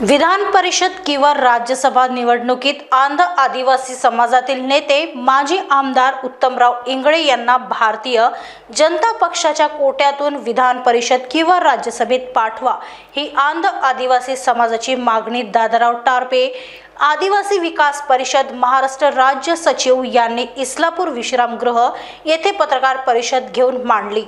विधान परिषद किंवा राज्यसभा निवडणुकीत आंध आदिवासी समाजातील नेते माजी आमदार उत्तमराव इंगळे यांना भारतीय जनता पक्षाच्या कोट्यातून विधान परिषद किंवा राज्यसभेत पाठवा ही आंध आदिवासी समाजाची मागणी दादाराव टारपे आदिवासी विकास परिषद महाराष्ट्र राज्य सचिव यांनी इस्लापूर विश्रामगृह येथे पत्रकार परिषद घेऊन मांडली.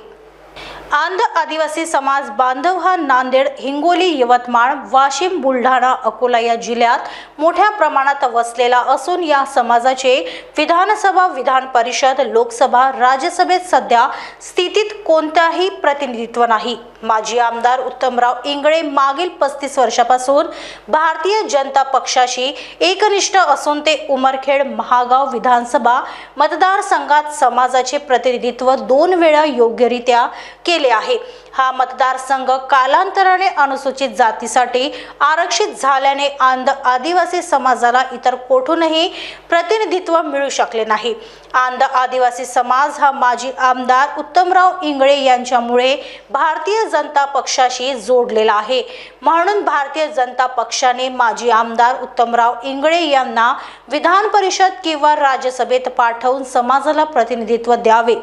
आंध आदिवासी समाज बांधव हा नांदेड हिंगोली यवतमाळ वाशिम बुलढाणा अकोला या जिल्ह्यात मोठ्या प्रमाणात वसलेला असून या समाजाचे विधानसभा विधान परिषद लोकसभा राज्यसभेत सध्या स्थितीत कोणत्याही प्रतिनिधित्व नाही. माजी आमदार उत्तमराव इंगळे मागील पस्तीस वर्षापासून भारतीय जनता पक्षाशी एकनिष्ठ असून ते उमरखेड महागाव विधानसभा मतदारसंघात समाजाचे प्रतिनिधित्व दोन वेळा योग्यरित्या केले आहे. हा मतदारसंघ कालांतराने अनुसूचित जातीसाठी आरक्षित झाल्याने आंध आदिवासी समाजाला इतर कोठूनही प्रतिनिधित्व मिळू शकले नाही. आंध आदिवासी समाज हा माजी आमदार उत्तमराव इंगळे यांच्यामुळे भारतीय जनता पक्षाशी जोडलेला आहे. म्हणून भारतीय जनता पक्षाने माजी आमदार उत्तमराव इंगळे यांना विधान परिषद किंवा राज्यसभेत पाठवून समाजाला प्रतिनिधित्व द्यावे.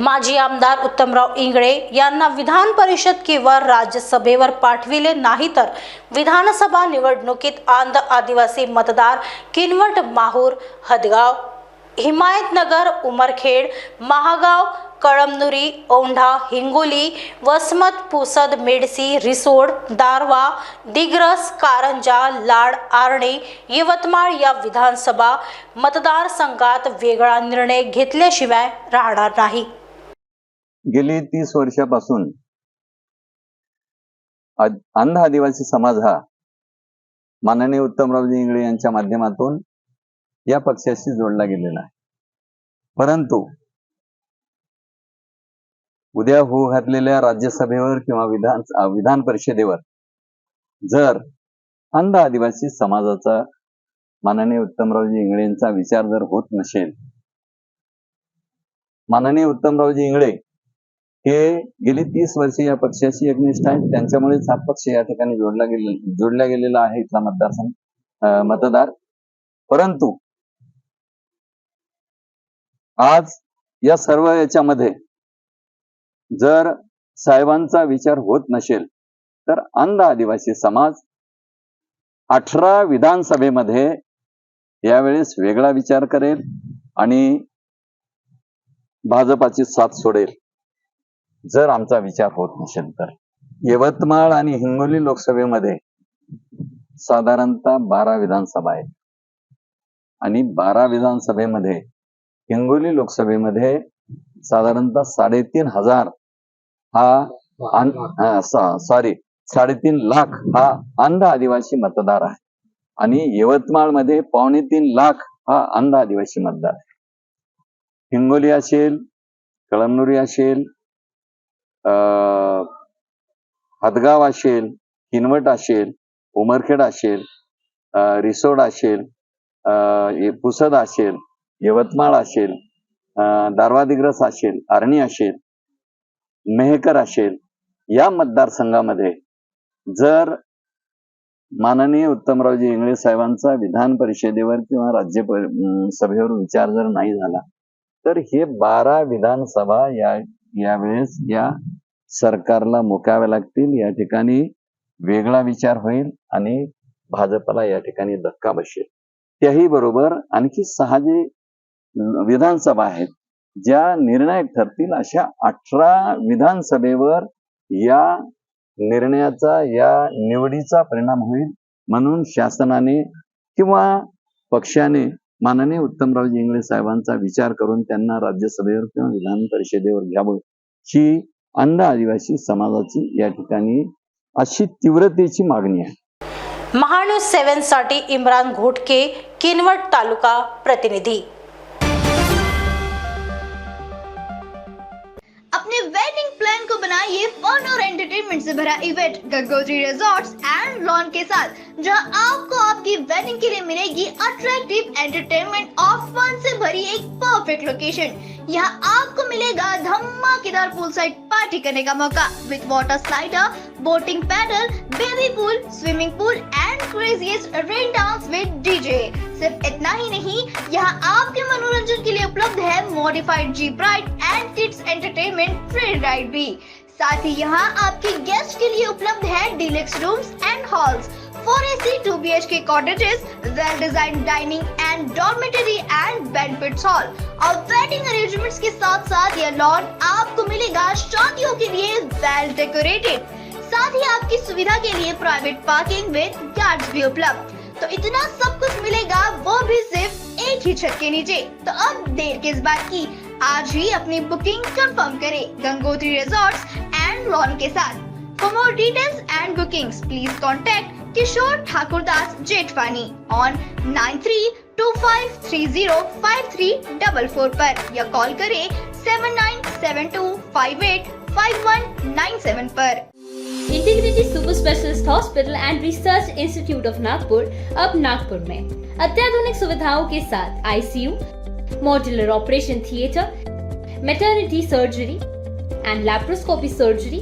माजी आमदार उत्तमराव इंगळे यांना विधान परिषद किंवा राज्यसभेवर पाठविले नाही तर विधानसभा निवडणुकीत आंध आदिवासी मतदार किनवट माहूर हदगाव हिमायतनगर उमरखेड महागाव कळमनुरी औंढा हिंगोली वसमत पुसद मेडसी रिसोड दारवा दिग्रस कारंजा लाड आर्णे यवतमाळ या विधानसभा मतदारसंघात वेगळा निर्णय घेतल्याशिवाय राहणार नाही. गेली तीस वर्षापासून अंध आदिवासी समाज हा माननीय उत्तमरावजी इंगळे यांच्या माध्यमातून या पक्षाशी जोडला गेलेला आहे. परंतु उद्या होऊ घातलेल्या राज्यसभेवर किंवा विधान विधान परिषदेवर जर अंध आदिवासी समाजाचा माननीय उत्तमरावजी इंगळेंचा विचार जर होत नसेल माननीय उत्तमरावजी इंगळे हे गेली तीस वर्षे या पक्षाशी एकनिष्ठ आहेत. त्यांच्यामुळेच हा पक्ष या ठिकाणी जोडला गेले जोडला गेलेला आहे इथला मतदारसंघ मतदार. परंतु आज या सर्व याच्यामध्ये जर साहेबांचा विचार होत नसेल तर अंध आदिवासी समाज अठरा विधानसभेमध्ये यावेळेस वेगळा विचार करेल आणि भाजपाची साथ सोडेल. जर आमचा विचार होत नसेल तर. यवतमाळ आणि हिंगोली लोकसभेमध्ये साधारणतः बारा विधानसभा आहेत. आणि बारा विधानसभेमध्ये हिंगोली लोकसभेमध्ये साधारणतः साडेतीन हजार हा सॉरी साडेतीन लाख हा अंध आदिवासी मतदार आहे. आणि यवतमाळमध्ये पावणे तीन लाख हा अंध आदिवासी मतदार आहे. हिंगोली असेल कळमनुरी असेल हदगाव असेल किनवट असेल उमरखेड असेल रिसोड असेल अं, पुसद असेल यवतमाळ असेल दारवादिग्रस दारवा दिग्रस असेल आर्णी असेल मेहकर असेल या मतदारसंघामध्ये जर माननीय उत्तमरावजी इंगळे साहेबांचा विधान परिषदेवर किंवा राज्य सभेवर विचार जर नाही झाला तर हे बारा विधानसभा या यावेळेस या सरकारला मुकाव्या लागतील या ठिकाणी वेगळा विचार होईल आणि भाजपला या ठिकाणी धक्का बसेल. त्याही बरोबर आणखी सहा जे विधानसभा आहेत ज्या निर्णायक ठरतील अशा अठरा विधानसभेवर या निर्णयाचा या निवडीचा परिणाम होईल म्हणून शासनाने किंवा पक्षाने माननीय उत्तमरावजी इंगळे साहेबांचा विचार करून त्यांना राज्यसभेवर किंवा विधान परिषदेवर घ्यावं ही अंध आदिवासी समाजाची या ठिकाणी अशी तीव्रतेची मागणी आहे. महान्यूज सेव्हनसाठी इम्रान घोटके किनवट तालुका प्रतिनिधी. अपने वेडिंग प्लान को बनाइए फन और एंटरटेनमेंट से भरा event Gangotri resorts and lawn के साथ, जहाँ आपको आपकी वेडिंग के लिए मिलेगी अट्रैक्टिव एंटरटेनमेंट और फन से भरी एक परफेक्ट लोकेशन यहाँ आपको मिलेगा धमाकेदार पूल साइड पार्टी करने का मौका with water slider boating paddle baby pool swimming pool and craziest rain dance with DJ सिर्फ़ इतना ही नहीं, यहाँ आपके मनोरंजन के लिए उपलब्ध है modified jeep ride and kids entertainment free ride भी। साथ ही यहाँ आपके गेस्ट के लिए उपलब्ध है deluxe rooms and halls four AC two B H K cottages well design dining and dormitory and banquet hall और वेडिंग अरेंजमेंट्स के साथ साथ यह लॉन आपको मिलेगा शादियों के लिए वेल डेकोरेटेड साथ ही आपकी सुविधा के लिए प्राइवेट पार्किंग विद गार्ड्स भी उपलब्ध. तो इतना सब कुछ मिलेगा, वो भी सिर्फ़ एक ही छत के नीचे. तो अब देर किस बात की? आज ही अपनी बुकिंग कंफर्म करें गंगोत्री रिजॉर्ट्स एंड लॉन के साथ। For more details and bookings please contact Kishore Thakur Das, Jethwani on nine three two five three zero five three double four पर या कॉल करें seven nine seven two five eight five one nine seven per. Integrity super specialist hospital and research institute of Nagpur अब नागपुर में। अत्याधुनिक सुविधाओं के साथ ICU modular operation theatre maternity surgery and laparoscopy surgery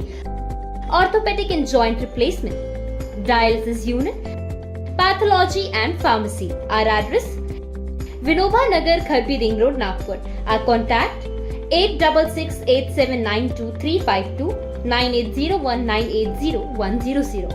orthopaedic and joint replacement dialysis unit pathology and pharmacy our address Vinoba Nagar Kharbi ring road Nagpur or contact at double six eight seven nine two three five two nine eight zero one nine eight zero one zero zero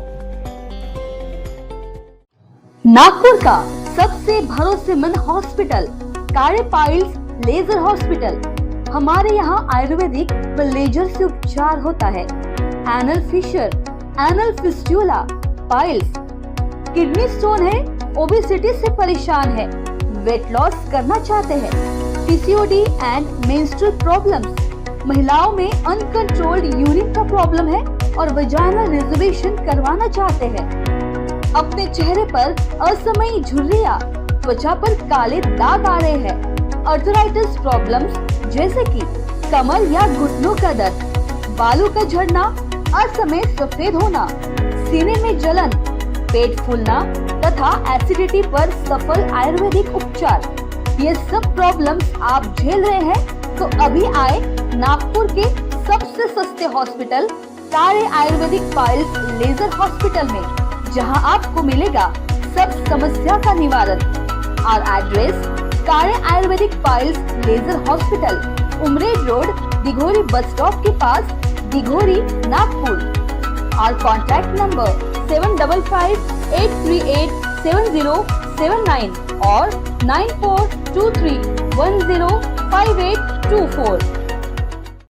Nagpur का सबसे भरोसेमंद hospital कारे piles ledger hospital हमारे यहाँ आयुर्वेदिक व ledger से उपचार होता है। Anal fissure anal fistula piles kidney stone है ओबेसिटी से परेशान है। वेट लॉस करना चाहते हैं। पीसीओडी एंड मेंस्ट्रुअल प्रॉब्लम्स महिलाओं में अनकंट्रोल्ड यूरिन का प्रॉब्लम है और वजाइनल रिजर्वेशन करवाना चाहते हैं। अपने चेहरे पर असमयी झुर्रियाँ त्वचा पर काले दाग आ रहे हैं। अर्थराइटिस प्रॉब्लम्स जैसे कि कमर या घुटनों का दर्द, बालों का झड़ना, असमय सफ़ेद होना, सीने में जलन, पेट फूलना तथा एसिडिटी पर सफल आयुर्वेदिक उपचार। ये सब प्रॉब्लम्स आप झेल रहे हैं तो अभी आए नागपुर के सबसे सस्ते हॉस्पिटल तारे आयुर्वेदिक पाइल्स लेजर हॉस्पिटल में, जहाँ आपको मिलेगा सब समस्या का निवारण। Our address Kare Ayurvedic Piles Laser Hospital, Umred Road, Dighori bus stop के पास, Dighori, Nagpur. Our contact number 7558387079 or 9423105824.